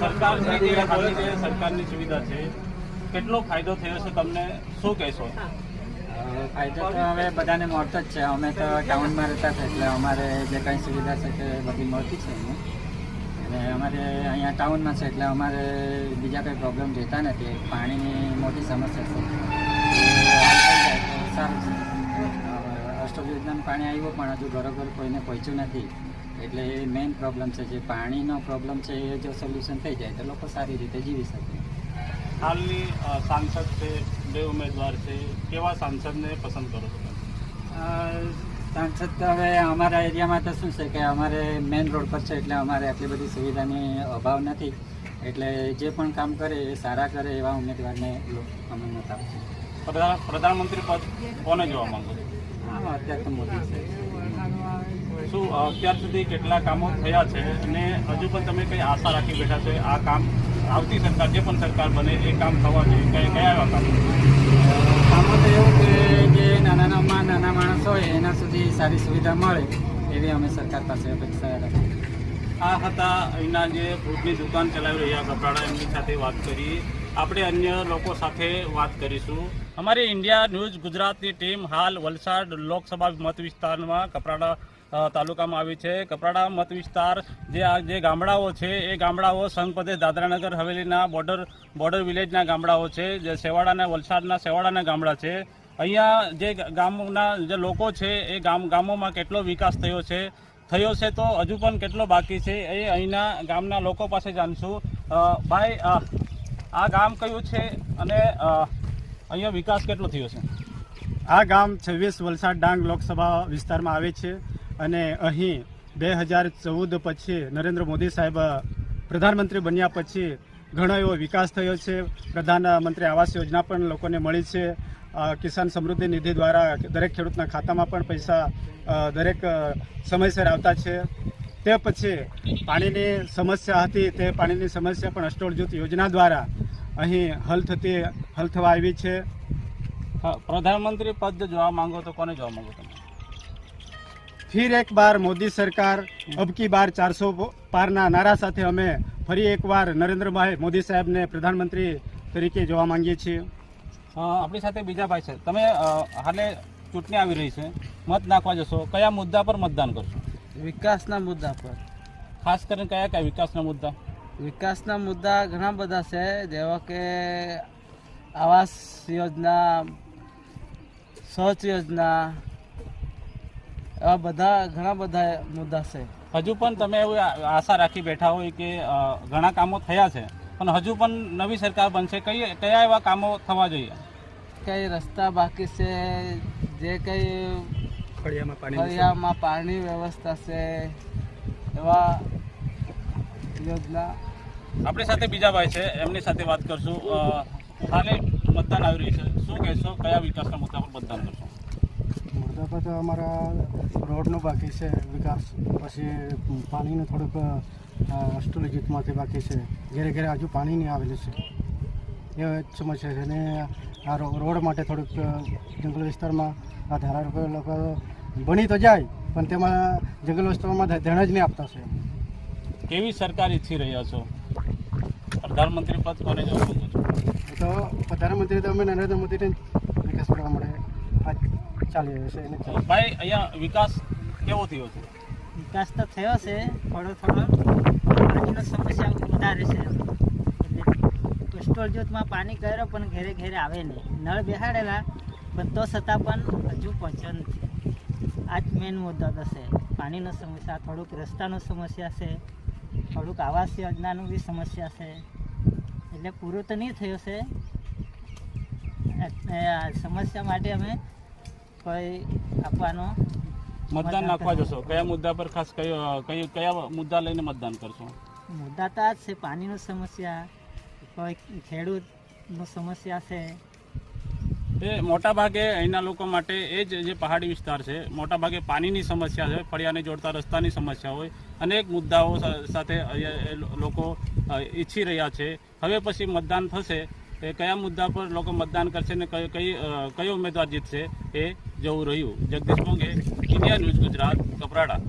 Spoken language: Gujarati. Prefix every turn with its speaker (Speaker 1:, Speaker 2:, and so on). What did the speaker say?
Speaker 1: સરકારની સરકારની સુવિધા છે, કેટલો ફાયદો થયો છે તમને? શું કહેશો?
Speaker 2: ફાયદો તો હવે બધાને મળતો જ છે. અમે તો ટાઉનમાં રહેતા છે, એટલે અમારે જે કાંઈ સુવિધા છે તે બધી મળતી છે અને અમારે અહીંયા ટાઉનમાં છે, એટલે અમારે બીજા કંઈ પ્રોબ્લેમ રહેતા નથી. પાણીની મોટી સમસ્યા છે. સારું છે. હવે યોજનાનું પાણી આવ્યું પણ હજુ ઘરો ઘર કોઈને પહોંચ્યું નથી. એટલે એ મેઇન પ્રોબ્લેમ છે જે પાણીનો પ્રોબ્લેમ છે એ જો સોલ્યુશન થઈ જાય તો લોકો સારી રીતે જીવી શકે.
Speaker 1: હાલની સાંસદ છે બે ઉમેદવાર છે કેવા સાંસદને પસંદ કરો છો
Speaker 2: સાંસદ તો હવે અમારા એરિયામાં તો શું છે કે અમારે મેઇન રોડ પર છે એટલે અમારે આટલી બધી સુવિધાની અભાવ નથી. એટલે જે પણ કામ કરે એ સારા કરે એવા ઉમેદવારને અમે મત આપશું.
Speaker 1: પ્રધાનમંત્રી પદ કોને જોવા માંગો છો?
Speaker 2: હા અત્યારે તો મોદી છે.
Speaker 1: શું અત્યાર સુધી કેટલા કામો થયા છે અને હજુ પણ તમે કઈ આશા રાખી બેઠા છો આ કામ આવતી સરકાર જે પણ સરકાર બને એ કામ થવા જોઈએ કઈ કયા એવા કામ?
Speaker 2: કામો તો એવું કે જે નાના નાના નાના માણસ હોય એના સુધી સારી સુવિધા મળે એવી અમે સરકાર પાસે અપેક્ષા રાખીએ.
Speaker 1: આ હતા અહીંના જે ફૂડની દુકાન ચલાવી રહ્યા કપરાડા એમની સાથે વાત કરી. આપણે અન્ય લોકો સાથે વાત કરીશું. અમારી ઇન્ડિયા ન્યૂઝ ગુજરાતની ટીમ હાલ વલસાડ લોકસભા મત વિસ્તારમાં કપરાડા તાલુકામાં આવી છે. કપરાડા મત વિસ્તાર જે આ જે ગામડાઓ છે, એ ગામડાઓ સંઘ પ્રદેશ દાદરાનગર હવેલીના બોર્ડર બોર્ડર વિલેજના ગામડાઓ છે, જે સેવાડાના, વલસાડના સેવાડાના ગામડા છે. અહીંયા જે ગામના જે લોકો છે, એ ગામ, ગામોમાં કેટલો વિકાસ થયો છે? થયો છે તો હજુ પણ કેટલો બાકી છે, એ અહીંના ગામના લોકો પાસે જાણશું. ભાઈ, આ ગામ કયું છે અને અહીંયા વિકાસ કેટલો થયો છે?
Speaker 3: આ ગામ છવ્વીસ વલસાડ ડાંગ લોકસભા વિસ્તારમાં આવે છે. અને અહીં બે હજાર ચૌદ પછી નરેન્દ્ર મોદી સાહેબ પ્રધાનમંત્રી બન્યા પછી ઘણો એવો વિકાસ થયો છે. પ્રધાનમંત્રી આવાસ યોજના પણ લોકોને મળી છે. કિસાન સમૃદ્ધિ નિધિ દ્વારા દરેક ખેડૂતના ખાતામાં પણ પૈસા દરેક સમયસર આવતા છે. તે પછી પાણીની સમસ્યા હતી. તે પાણીની સમસ્યા પણ અષ્ટોળ યોજના દ્વારા અહીં હલ થતી, હલ થવા આવી છે.
Speaker 1: પ્રધાનમંત્રી પદ જોવા માંગો તો કોને જોવા માંગો તમે?
Speaker 3: ફિર એક બાર મોદી સરકાર અબકી બાર ચારસો પારના નારા સાથે અમે ફરી એકવાર નરેન્દ્રભાઈ મોદી સાહેબને પ્રધાનમંત્રી તરીકે જોવા માંગીએ છીએ.
Speaker 1: આપણી સાથે બીજા ભાઈ છે. તમે હાલે ચૂંટણી આવી રહી છે. મત નાખવા જશો. કયા મુદ્દા પર મતદાન કરશો?
Speaker 4: વિકાસના મુદ્દા પર.
Speaker 1: ખાસ કરીને કયા કયા વિકાસના મુદ્દા?
Speaker 4: વિકાસના મુદ્દા ઘણા બધા છે. જેવા કે આવાસ યોજના શૌચ યોજના એવા બધા ઘણા બધા મુદ્દા છે.
Speaker 1: હજુ પણ તમે એવું આશા રાખી બેઠા હોય કે ઘણા કામો થયા છે. પણ હજુ પણ નવી સરકાર બનશે. કઈ કયા એવા કામો થવા જોઈએ?
Speaker 4: કઈ રસ્તા બાકી છે જે કઈ
Speaker 3: ફળિયામાં પાણી
Speaker 4: વ્યવસ્થા છે એવા યોજના.
Speaker 1: આપણી સાથે બીજા ભાઈ છે એમની સાથે વાત કરશું. હાલે મતદાન આવી રહ્યું છે. શું કહેશો? કયા વિકાસના મુદ્દા પર મતદાન કરશો?
Speaker 3: મુદ્દા તો અમારા રોડનો બાકી છે વિકાસ. પછી પાણીનું થોડુંક અષ્ટોલજીતમાંથી બાકી છે. ઘરે ઘરે હજુ પાણી નહીં આવેલું છે. એ સમસ્યા છે. અને આ રો- રોડ માટે થોડુંક જંગલ વિસ્તારમાં આ ધારારોપો લોકો બની તો જાય પણ તેમાં જંગલ વિસ્તારમાં ધ્યાન જ નહીં આપતા છે.
Speaker 1: કેવી સરકાર ઈચ્છી રહ્યા છો? પ્રધાનમંત્રી પદ કોને જવા
Speaker 3: તો પ્રધાનમંત્રી તો અમે નરેન્દ્ર મોદીને વિકાસ કરવા માટે ચાલી રહ્યો છે
Speaker 1: ભાઈ અહીંયા વિકાસ કેવો થયો છે?
Speaker 5: વિકાસ તો થયો છે થોડો થોડો. પાણીનો સમસ્યા વધારે છે. એટલે સ્ટોર જૂથમાં પાણી કર્યો પણ ઘરે ઘરે આવે નહીં. નળ બેહાડેલા પણ તો છતાં પણ હજુ પહોંચ્યો નથી આ જ મેઇન મુદ્દો થશે પાણીનો સમસ્યા થોડુંક રસ્તાનો સમસ્યા છે. થોડુંક આવાસ યોજનાનું બી સમસ્યા છે. એટલે પૂરું તો નહીં થયું છે. આ સમસ્યા માટે અમે કોઈ આપવાનો.
Speaker 1: મતદાન નાખવા જશો. કયા મુદ્દા પર ખાસ કયો કયા મુદ્દા લઈને મતદાન કરશો?
Speaker 5: મુદ્દા તો આ છે પાણીની સમસ્યા કોઈ ખેડૂતનું સમસ્યા છે.
Speaker 1: એ મોટા ભાગે અહીંના લોકો માટે એ જ જે પહાડી વિસ્તાર છે મોટા ભાગે પાણીની સમસ્યા છે ફળિયાને જોડતા રસ્તાની સમસ્યા હોય. અનેક મુદ્દાઓ સાથે લોકો ઈચ્છી રહ્યા છે. હવે પછી મતદાન થશે. એ કયા મુદ્દા પર લોકો મતદાન કરશે ને કઈ કઈ કયો ઉમેદવાર જીતશે એ જોવું રહ્યું. Jagdish Monghe India news Gujarat Kaprada.